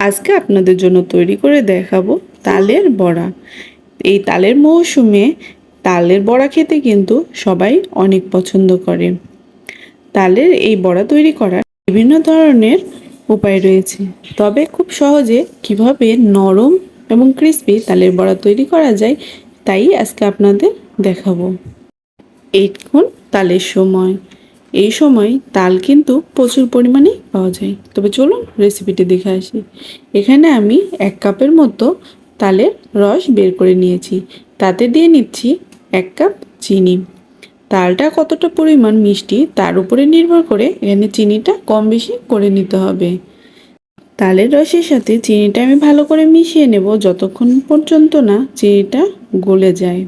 আজকে আপনাদের জন্য তৈরি করে দেখাবো তালের বড়া। এই তালের মৌসুমে তালের বড়া খেতে কিন্তু সবাই অনেক পছন্দ করে। তালের এই বড়া তৈরি করার বিভিন্ন ধরনের উপায় রয়েছে। তবে খুব সহজে কীভাবে নরম এবং ক্রিস্পি তালের বড়া তৈরি করা যায় তাই আজকে আপনাদের দেখাবো। এখন তালের সময়। এই সময় তাল কিন্তু প্রচুর পরিমাণে পাওয়া যায়। তবে চলুন রেসিপিটি দেখে আসি। এখানে আমি এক কাপের মতো তালের রস বের করে নিয়েছি। তাতে দিয়ে নিচ্ছি এক কাপ চিনি। তালটা কতটা পরিমাণ মিষ্টি তার উপরে নির্ভর করে এখানে চিনিটা কম বেশি করে নিতে হবে। তালের রসের সাথে চিনিটা আমি ভালো করে মিশিয়ে নেব যতক্ষণ পর্যন্ত না চিনিটা গলে যায়।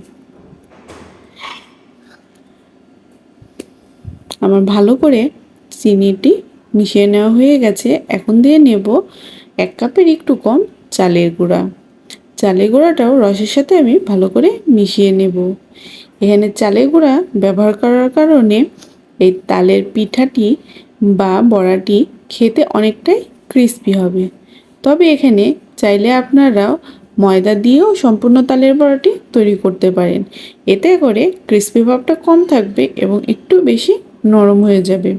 আমার ভালো করে চিনিটি মিশিয়ে নেওয়া হয়ে গেছে। এখন দিয়ে নেব এক কাপের একটু কম চালের গুঁড়া। চালের গুঁড়াটাও রসের সাথে আমি ভালো করে মিশিয়ে নেব। এখানে চালের গুঁড়া ব্যবহার করার কারণে এই তালের পিঠাটি বা বড়াটি খেতে অনেকটাই ক্রিস্পি হবে। তবে এখানে চাইলে আপনারাও ময়দা দিয়েও সম্পূর্ণ তালের বড়াটি তৈরি করতে পারেন। এতে করে ক্রিস্পি ভাবটা কম থাকবে এবং একটু বেশি নরম হয়ে যাবে।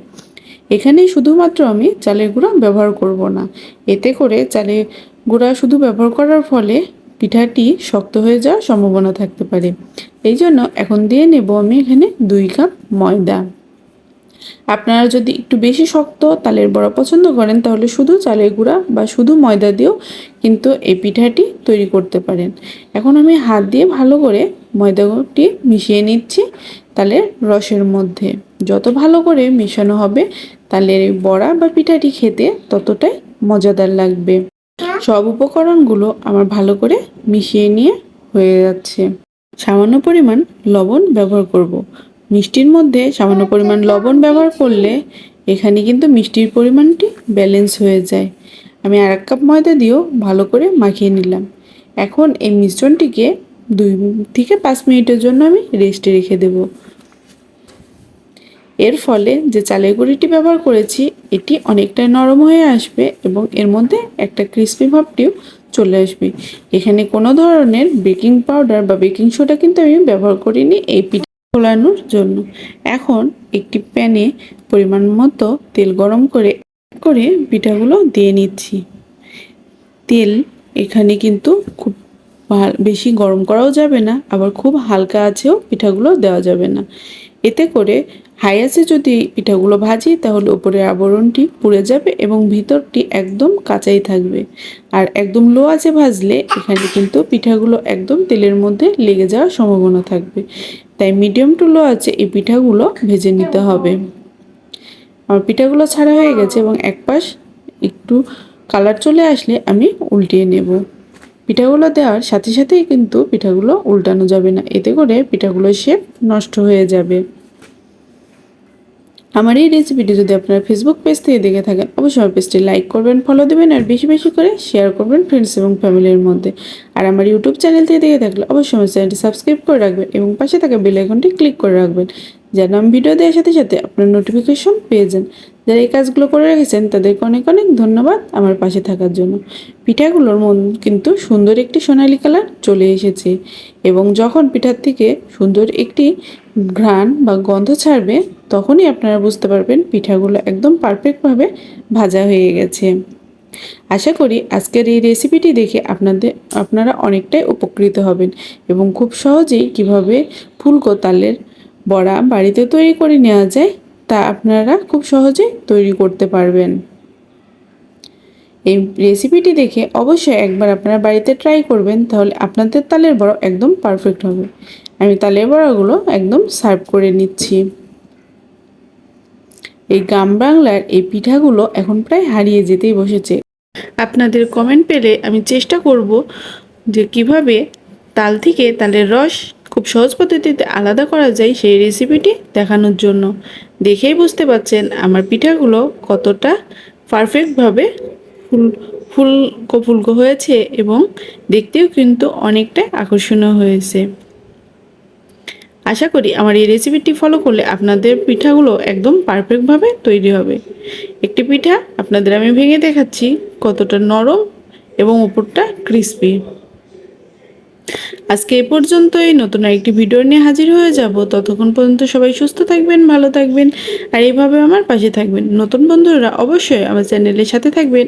এখানে শুধুমাত্র আমি চালের গুঁড়া ব্যবহার করব না। এতে করে চালের গুঁড়া শুধু ব্যবহার করার ফলে পিঠাটি শক্ত হয়ে যাওয়ার সম্ভাবনা থাকতে পারে। এই জন্য এখন দিয়ে নেব আমি এখানে দুই কাপ ময়দা। আপনারা যদি একটু বেশি শক্ত তালের বড়া পছন্দ করেন, তাহলে শুধু চালের গুঁড়া বা শুধু ময়দা দিয়েও কিন্তু এই পিঠাটি তৈরি করতে পারেন। এখন আমি হাত দিয়ে ভালো করে ময়দাটি মিশিয়ে নিচ্ছি তালের রসের মধ্যে। যত ভালো করে মেশানো হবে, তাহলে বড়া বা পিঠাটি খেতে ততটাই মজাদার লাগবে। সব উপকরণগুলো আমার ভালো করে মিশিয়ে নিয়ে হয়ে যাচ্ছে। সামান্য পরিমাণ লবণ ব্যবহার করব। মিষ্টির মধ্যে সামান্য পরিমাণ লবণ ব্যবহার করলে এখানে কিন্তু মিষ্টির পরিমাণটি ব্যালেন্স হয়ে যায়। আমি আর এক কাপ ময়দা দিয়েও ভালো করে মাখিয়ে নিলাম। এখন এই মিশ্রণটিকে দুই থেকে পাঁচ মিনিটের জন্য আমি রেস্টে রেখে দেব। এর ফলে যে চালের গুঁড়িটি ব্যবহার করেছি, এটি অনেকটাই নরম হয়ে আসবে এবং এর মধ্যে একটা ক্রিস্পি ভাবটিও চলে আসবে। এখানে কোনো ধরনের বেকিং পাউডার বা বেকিং সোডা কিন্তু আমি ব্যবহার করিনি এই পিঠা ফোলানোর জন্য। এখন একটি প্যানে পরিমাণ মতো তেল গরম করে করে পিঠাগুলো দিয়ে নিচ্ছি। তেল এখানে কিন্তু খুব বেশি গরম করাও যাবে না, আবার খুব হালকা আছেও পিঠাগুলো দেওয়া যাবে না। এতে করে হাই আছে যদি পিঠাগুলো ভাজি, তাহলে উপরের আবরণটি পুড়ে যাবে এবং ভিতরটি একদম কাঁচাই থাকবে। আর একদম লো আছে ভাজলে এখানে কিন্তু পিঠাগুলো একদম তেলের মধ্যে লেগে যাওয়ার সম্ভাবনা থাকবে। তাই মিডিয়াম টু লো আছে এই পিঠাগুলো ভেজে নিতে হবে। আমার পিঠাগুলো ছাড়া হয়ে গেছে এবং এক পাশ একটু কালার চলে আসলে আমি উল্টিয়ে নেব। পিঠাগুলো দেওয়ার সাথে সাথেই কিন্তু পিঠাগুলো উল্টানো যাবে না। এতে করে পিঠাগুলোর শেপ নষ্ট হয়ে যাবে। আমার এই রেসিপিটি যদি আপনারা ফেসবুক পেজ থেকে দেখে থাকেন, অবশ্যই আমার পেজটি লাইক করবেন ফলো দেবেন আর বেশি বেশি করে শেয়ার করবেন ফ্রেন্ডস এবং ফ্যামিলির মধ্যে। আর আমার ইউটিউব চ্যানেল থেকে দেখে থাকলে অবশ্যই আমার চ্যানেলটি সাবস্ক্রাইব করে রাখবেন এবং পাশে থাকা বেল আইকনটি ক্লিক করে রাখবেন। যেন আমি ভিডিও দেওয়ার সাথে সাথে আপনার নোটিফিকেশন পেয়ে যান। যারা এই কাজগুলো করে রেখেছেন, তাদেরকে অনেক অনেক ধন্যবাদ আমার পাশে থাকার জন্য। পিঠাগুলোর মন কিন্তু সুন্দর একটি সোনালি কালার চলে এসেছে এবং যখন পিঠার থেকে সুন্দর একটি ঘ্রাণ বা গন্ধ ছাড়বে, তখনই আপনারা বুঝতে পারবেন পিঠাগুলো একদম পারফেক্টভাবে ভাজা হয়ে গেছে। আশা করি আজকের এই রেসিপিটি দেখে আপনাদের, আপনারা অনেকটাই উপকৃত হবেন এবং খুব সহজেই কীভাবে ফুলকো তালের বড়া বাড়িতে তৈরি করে নেওয়া যায়, তা আপনারা খুব সহজেই তৈরি করতে পারবেন। এই রেসিপিটি দেখে অবশ্যই একবার আপনারা বাড়িতে ট্রাই করবেন, তাহলে আপনাদের তালের বড়া একদম পারফেক্ট হবে। আমি তালের বড়াগুলো একদম সার্ভ করে নিচ্ছি। এই গ্রাম বাংলার এই পিঠাগুলো এখন প্রায় হারিয়ে যেতেই বসেছে। আপনাদের কমেন্ট পেলে আমি চেষ্টা করব যে কীভাবে তাল থেকে তালের রস খুব সহজ পদ্ধতিতে আলাদা করা যায় সেই রেসিপিটি দেখানোর জন্য। দেখেই বুঝতে পাচ্ছেন আমার পিঠাগুলো কতটা পারফেক্টভাবে ফুল ফুলকো ফুলকো হয়েছে এবং দেখতেও কিন্তু অনেকটা আকর্ষণীয় হয়েছে। আশা করি আমার এই রেসিপিটি ফলো করলে আপনাদের পিঠাগুলো একদম পারফেক্টভাবে তৈরি হবে। একটি পিঠা আপনাদের আমি ভেঙে দেখাচ্ছি কতটা নরম এবং উপরটা ক্রিস্পি আজকে এ পর্যন্তই। নতুন আরেকটি ভিডিও নিয়ে হাজির হয়ে যাব। ততক্ষণ পর্যন্ত সবাই সুস্থ থাকবেন, ভালো থাকবেন, আর এইভাবে আমার পাশে থাকবেন। নতুন বন্ধুরা অবশ্যই আমার চ্যানেলের সাথে থাকবেন।